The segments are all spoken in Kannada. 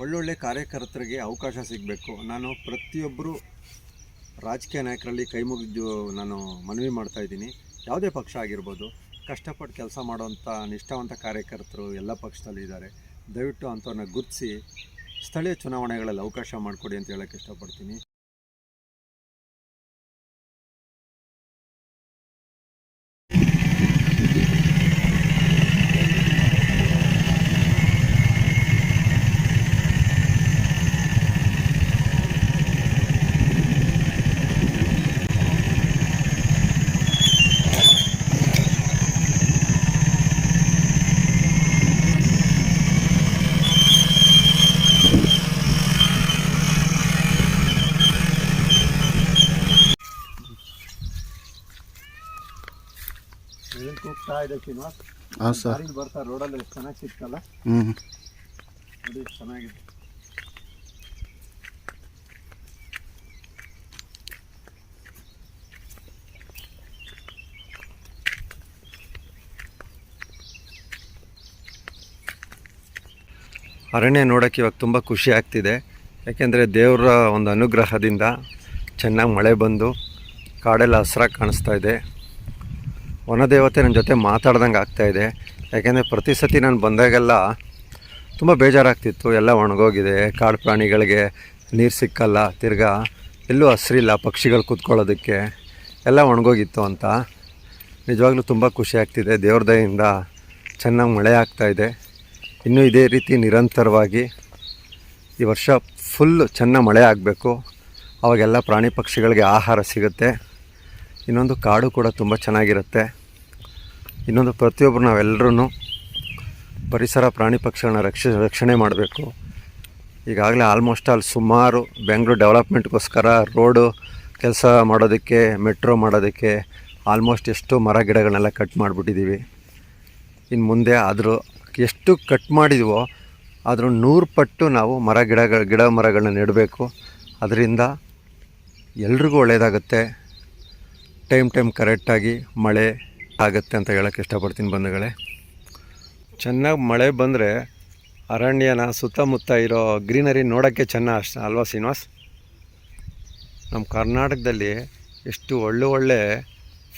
ಒಳ್ಳೊಳ್ಳೆ ಕಾರ್ಯಕರ್ತರಿಗೆ ಅವಕಾಶ ಸಿಗಬೇಕು. ನಾನು ಪ್ರತಿಯೊಬ್ಬರು ರಾಜಕೀಯ ನಾಯಕರಲ್ಲಿ ಕೈ ಮುಗಿದು ನಾನು ಮನವಿ ಮಾಡ್ತಾ ಇದ್ದೀನಿ. ಯಾವುದೇ ಪಕ್ಷ ಆಗಿರ್ಬೋದು, ಕಷ್ಟಪಟ್ಟು ಕೆಲಸ ಮಾಡುವಂಥ ನಿಷ್ಠಾವಂತ ಕಾರ್ಯಕರ್ತರು ಎಲ್ಲ ಪಕ್ಷದಲ್ಲಿ ಇದ್ದಾರೆ. ದಯವಿಟ್ಟು ಅಂಥವ್ರನ್ನ ಗುರುತಿಸಿ, ಸ್ಥಳೀಯ ಚುನಾವಣೆಗಳಲ್ಲಿ ಅವಕಾಶ ಮಾಡಿಕೊಡಿ ಅಂತ ಹೇಳೋಕ್ಕೆ ಇಷ್ಟಪಡ್ತೀನಿ. ಕೂಗ್ತಾ ಇದೆ ಶ್ರೀನಿವಾಸ್ ಹಾಂ ಸರ್. ದಾರಿಲಿ ಬರ್ತಾ ರೋಡಲ್ಲಿ ಎಷ್ಟು ಚೆನ್ನಾಗಿ ಸಿಕ್ತಲ್ಲ? ಹ್ಞೂ ನೋಡಿ ಎಷ್ಟು ಚೆನ್ನಾಗಿದೆ. ಅರಣ್ಯ ನೋಡೋಕ್ಕೆ ಇವಾಗ ತುಂಬ ಖುಷಿ ಆಗ್ತಿದೆ. ಯಾಕೆಂದರೆ ದೇವರ ಒಂದು ಅನುಗ್ರಹದಿಂದ ಚೆನ್ನಾಗಿ ಮಳೆ ಬಂದು ಕಾಡೆಲ್ಲ ಹಸ್ರಾಗಿ ಕಾಣಿಸ್ತಾ ಇದೆ. ವನದೇವತೆ ನನ್ನ ಜೊತೆ ಮಾತಾಡ್ದಂಗೆ ಆಗ್ತಾಯಿದೆ ಯಾಕೆಂದರೆ ಪ್ರತಿ ಸತಿ ನಾನು ಬಂದಾಗೆಲ್ಲ ತುಂಬ ಬೇಜಾರಾಗ್ತಿತ್ತು. ಎಲ್ಲ ಒಣಗೋಗಿದೆ. ಕಾಡು ಪ್ರಾಣಿಗಳಿಗೆ ನೀರು ಸಿಕ್ಕಲ್ಲ, ತಿರ್ಗಾ ಎಲ್ಲೂ ಹಸ್ರಿಲ್ಲ, ಪಕ್ಷಿಗಳು ಕೂತ್ಕೊಳ್ಳೋದಕ್ಕೆ ಎಲ್ಲ ಒಣಗೋಗಿತ್ತು ಅಂತ. ನಿಜವಾಗ್ಲೂ ತುಂಬ ಖುಷಿ ಆಗ್ತಿದೆ. ದೇವ್ರ ದಯೆಯಿಂದ ಚೆನ್ನಾಗಿ ಮಳೆ ಆಗ್ತಾಯಿದೆ ಇನ್ನೂ ಇದೇ ರೀತಿ ನಿರಂತರವಾಗಿ ಈ ವರ್ಷ ಫುಲ್ ಚೆನ್ನಾಗಿ ಮಳೆ ಆಗಬೇಕು. ಅವಾಗೆಲ್ಲ ಪ್ರಾಣಿ ಪಕ್ಷಿಗಳಿಗೆ ಆಹಾರ ಸಿಗುತ್ತೆ. ಇನ್ನೊಂದು ಕಾಡು ಕೂಡ ತುಂಬ ಚೆನ್ನಾಗಿರುತ್ತೆ. ಇನ್ನೊಂದು ಪ್ರತಿಯೊಬ್ಬರು ನಾವೆಲ್ಲರೂ ಪರಿಸರ ಪ್ರಾಣಿ ಪಕ್ಷಿಗಳನ್ನ ರಕ್ಷ, ರಕ್ಷಣೆ ಮಾಡಬೇಕು. ಈಗಾಗಲೇ ಆಲ್ಮೋಸ್ಟ್ ಆಲ್ ಸುಮಾರು ಬೆಂಗಳೂರು ಡೆವಲಪ್ಮೆಂಟ್ಗೋಸ್ಕರ ರೋಡು ಕೆಲಸ ಮಾಡೋದಕ್ಕೆ ಮೆಟ್ರೋ ಮಾಡೋದಕ್ಕೆ ಆಲ್ಮೋಸ್ಟ್ ಎಷ್ಟು ಮರ ಗಿಡಗಳನ್ನೆಲ್ಲ ಕಟ್ ಮಾಡಿಬಿಟ್ಟಿದ್ದೀವಿ ಇನ್ನು ಮುಂದೆ ಆದರೂ ಎಷ್ಟು ಕಟ್ ಮಾಡಿದ್ವೋ ಆದರೂ ನೂರು ಪಟ್ಟು ನಾವು ಮರ ಗಿಡಗಳ ಗಿಡ ಮರಗಳನ್ನ ನೆಡಬೇಕು. ಅದರಿಂದ ಎಲ್ರಿಗೂ ಒಳ್ಳೆಯದಾಗುತ್ತೆ ಟೈಮ್ ಟೈಮ್ ಕರೆಕ್ಟಾಗಿ ಮಳೆ ಆಗುತ್ತೆ ಅಂತ ಹೇಳೋಕ್ಕೆ ಇಷ್ಟಪಡ್ತೀನಿ ಬಂಧುಗಳೇ. ಚೆನ್ನಾಗಿ ಮಳೆ ಬಂದರೆ ಅರಣ್ಯನ ಸುತ್ತಮುತ್ತ ಇರೋ ಗ್ರೀನರಿ ನೋಡೋಕ್ಕೆ ಚೆನ್ನ ಅಷ್ಟ ಅಲ್ವಾ ಶ್ರೀನಿವಾಸ್? ನಮ್ಮ ಕರ್ನಾಟಕದಲ್ಲಿ ಎಷ್ಟು ಒಳ್ಳೆ ಒಳ್ಳೆ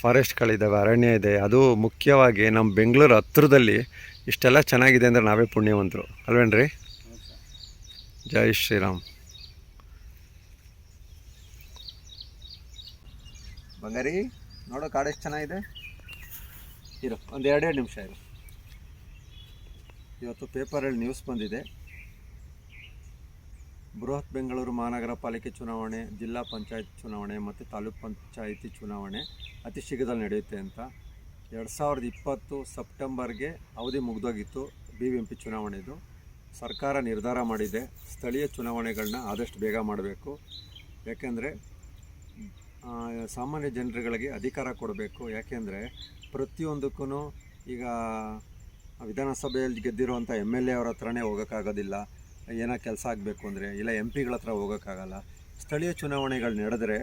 ಫಾರೆಸ್ಟ್ಗಳಿದ್ದಾವೆ ಅರಣ್ಯ ಇದೆ. ಅದು ಮುಖ್ಯವಾಗಿ ನಮ್ಮ ಬೆಂಗಳೂರು ಹತ್ರದಲ್ಲಿ ಇಷ್ಟೆಲ್ಲ ಚೆನ್ನಾಗಿದೆ ಅಂದರೆ ನಾವೇ ಪುಣ್ಯವಂತರು. ಅಲ್ವೇನ್ರಿ? ಜೈ ಶ್ರೀರಾಮ್. ಬಂಗಾರಿ, ನೋಡೋ ಕಾಡು ಎಷ್ಟು ಚೆನ್ನಾಗಿದೆ. ಇರೋ, ಒಂದು ಎರಡೆರಡು ನಿಮಿಷ ಇರು. ಇವತ್ತು ಪೇಪರಲ್ಲಿ ನ್ಯೂಸ್ ಬಂದಿದೆ. ಬೃಹತ್ ಬೆಂಗಳೂರು ಮಹಾನಗರ ಪಾಲಿಕೆ ಚುನಾವಣೆ, ಜಿಲ್ಲಾ ಪಂಚಾಯತ್ ಚುನಾವಣೆ ಮತ್ತು ತಾಲೂಕು ಪಂಚಾಯಿತಿ ಚುನಾವಣೆ ಅತಿ ಶೀಘ್ರದಲ್ಲಿ ನಡೆಯುತ್ತೆ ಅಂತ. ಎರಡು ಸಾವಿರದ ಇಪ್ಪತ್ತು ಸೆಪ್ಟೆಂಬರ್ಗೆ ಅವಧಿ ಮುಗಿದೋಗಿತ್ತು ಬಿ ವಿ ಎಂ ಪಿ ಚುನಾವಣೆದು ಸರ್ಕಾರ ನಿರ್ಧಾರ ಮಾಡಿದೆ, ಸ್ಥಳೀಯ ಚುನಾವಣೆಗಳನ್ನ ಆದಷ್ಟು ಬೇಗ ಮಾಡಬೇಕು. ಯಾಕೆಂದರೆ ಸಾಮಾನ್ಯ ಜನರುಗಳಿಗೆ ಅಧಿಕಾರ ಕೊಡಬೇಕು. ಯಾಕೆಂದರೆ ಪ್ರತಿಯೊಂದಕ್ಕೂ ಈಗ ವಿಧಾನಸಭೆಯಲ್ಲಿ ಗೆದ್ದಿರುವಂಥ ಎಂ ಎಲ್ ಎ ಅವ್ರ ಹತ್ರನೇ ಹೋಗೋಕ್ಕಾಗೋದಿಲ್ಲ. ಏನೋ ಕೆಲಸ ಆಗಬೇಕು ಅಂದರೆ, ಇಲ್ಲ ಎಂ ಪಿಗಳ ಹತ್ರ ಹೋಗೋಕ್ಕಾಗಲ್ಲ. ಸ್ಥಳೀಯ ಚುನಾವಣೆಗಳು ನಡೆದರೆ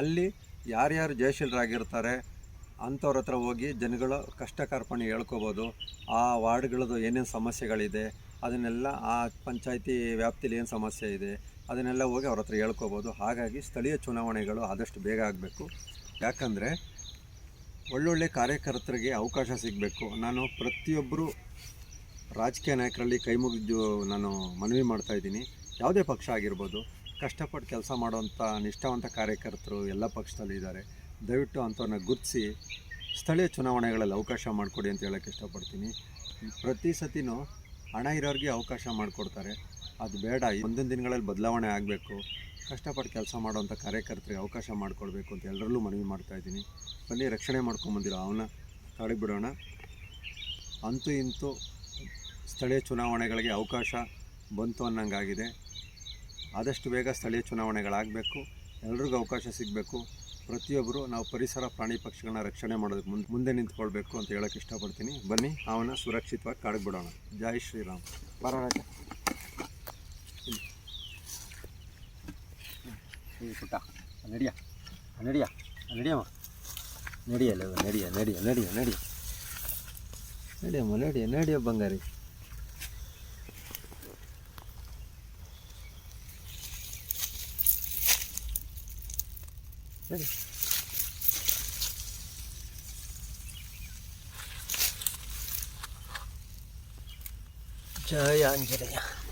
ಅಲ್ಲಿ ಯಾರ್ಯಾರು ಜಯಶೀಲರಾಗಿರ್ತಾರೆ ಅಂಥವ್ರ ಹತ್ರ ಹೋಗಿ ಜನಗಳು ಕಷ್ಟ ಕಾರ್ಪಣೆ ಹೇಳ್ಕೊಬೋದು. ಆ ವಾರ್ಡ್ಗಳದ್ದು ಏನೇನು ಸಮಸ್ಯೆಗಳಿದೆ ಅದನ್ನೆಲ್ಲ ಆ ಪಂಚಾಯಿತಿ ವ್ಯಾಪ್ತಿಲಿ ಏನು ಸಮಸ್ಯೆ ಇದೆ, ಅದನ್ನೆಲ್ಲ ಹೋಗಿ ಅವ್ರ ಹತ್ರ ಹೇಳ್ಕೋಬೋದು. ಹಾಗಾಗಿ ಸ್ಥಳೀಯ ಚುನಾವಣೆಗಳು ಆದಷ್ಟು ಬೇಗ ಆಗಬೇಕು. ಯಾಕಂದರೆ ಒಳ್ಳೊಳ್ಳೆ ಕಾರ್ಯಕರ್ತರಿಗೆ ಅವಕಾಶ ಸಿಗಬೇಕು. ನಾನು ಪ್ರತಿಯೊಬ್ಬರು ರಾಜಕೀಯ ನಾಯಕರಲ್ಲಿ ಕೈ ಮುಗಿದು ನಾನು ಮನವಿ ಮಾಡ್ತಾ ಇದ್ದೀನಿ. ಯಾವುದೇ ಪಕ್ಷ ಆಗಿರ್ಬೋದು, ಕಷ್ಟಪಟ್ಟು ಕೆಲಸ ಮಾಡುವಂಥ ನಿಷ್ಠಾವಂತ ಕಾರ್ಯಕರ್ತರು ಎಲ್ಲ ಪಕ್ಷದಲ್ಲಿ ಇದ್ದಾರೆ. ದಯವಿಟ್ಟು ಅಂಥವ್ರನ್ನ ಗುರುತಿಸಿ ಸ್ಥಳೀಯ ಚುನಾವಣೆಗಳಲ್ಲಿ ಅವಕಾಶ ಮಾಡಿಕೊಡಿ ಅಂತ ಹೇಳೋಕ್ಕೆ ಇಷ್ಟಪಡ್ತೀನಿ. ಪ್ರತಿ ಸತಿನೂ ಹಣ ಇರೋರಿಗೆ ಅವಕಾಶ ಮಾಡಿಕೊಡ್ತಾರೆ. ಅದು ಬೇಡ, ಮುಂದಿನ ದಿನಗಳಲ್ಲಿ ಬದಲಾವಣೆ ಆಗಬೇಕು. ಕಷ್ಟಪಟ್ಟು ಕೆಲಸ ಮಾಡುವಂಥ ಕಾರ್ಯಕರ್ತರಿಗೆ ಅವಕಾಶ ಮಾಡಿಕೊಡ್ಬೇಕು ಅಂತ ಎಲ್ಲರಲ್ಲೂ ಮನವಿ ಮಾಡ್ತಾ ಇದ್ದೀನಿ. ಬನ್ನಿ, ರಕ್ಷಣೆ ಮಾಡ್ಕೊಂಬಂದಿರೋ ಅವನ ಕಾಡಿಗೆ ಬಿಡೋಣ. ಅಂತೂ ಇಂತೂ ಸ್ಥಳೀಯ ಚುನಾವಣೆಗಳಿಗೆ ಅವಕಾಶ ಬಂತು ಅನ್ನಂಗಾಗಿದೆ. ಆದಷ್ಟು ಬೇಗ ಸ್ಥಳೀಯ ಚುನಾವಣೆಗಳಾಗಬೇಕು. ಎಲ್ರಿಗೂ ಅವಕಾಶ ಸಿಗಬೇಕು. ಪ್ರತಿಯೊಬ್ಬರು ನಾವು ಪರಿಸರ ಪ್ರಾಣಿ ಪಕ್ಷಿಗಳನ್ನ ರಕ್ಷಣೆ ಮಾಡೋದಕ್ಕೆ ಮುಂದೆ ಮುಂದೆ ನಿಂತ್ಕೊಳ್ಬೇಕು ಅಂತ ಹೇಳೋಕ್ಕೆ ಇಷ್ಟಪಡ್ತೀನಿ. ಬನ್ನಿ, ಅವನ್ನ ಸುರಕ್ಷಿತವಾಗಿ ಕಾಡಿಗೆ ಬಿಡೋಣ ಜೈ ಶ್ರೀರಾಮ್. ಬರೋಣ ನಡಿಯ. ನಡಿಯ. ನಡಿಯಮ್ಮ. ನಡಿಯಲ್ಲ ನಡಿಯ ನಡಿಯ ನಡಿಯ ನಡಿಯ. ನಡಿಯಮ್ಮ, ನಡಿಯ ನಡಿಯ ಬಂಗಾರಿ. કરી જય આંજનેયા.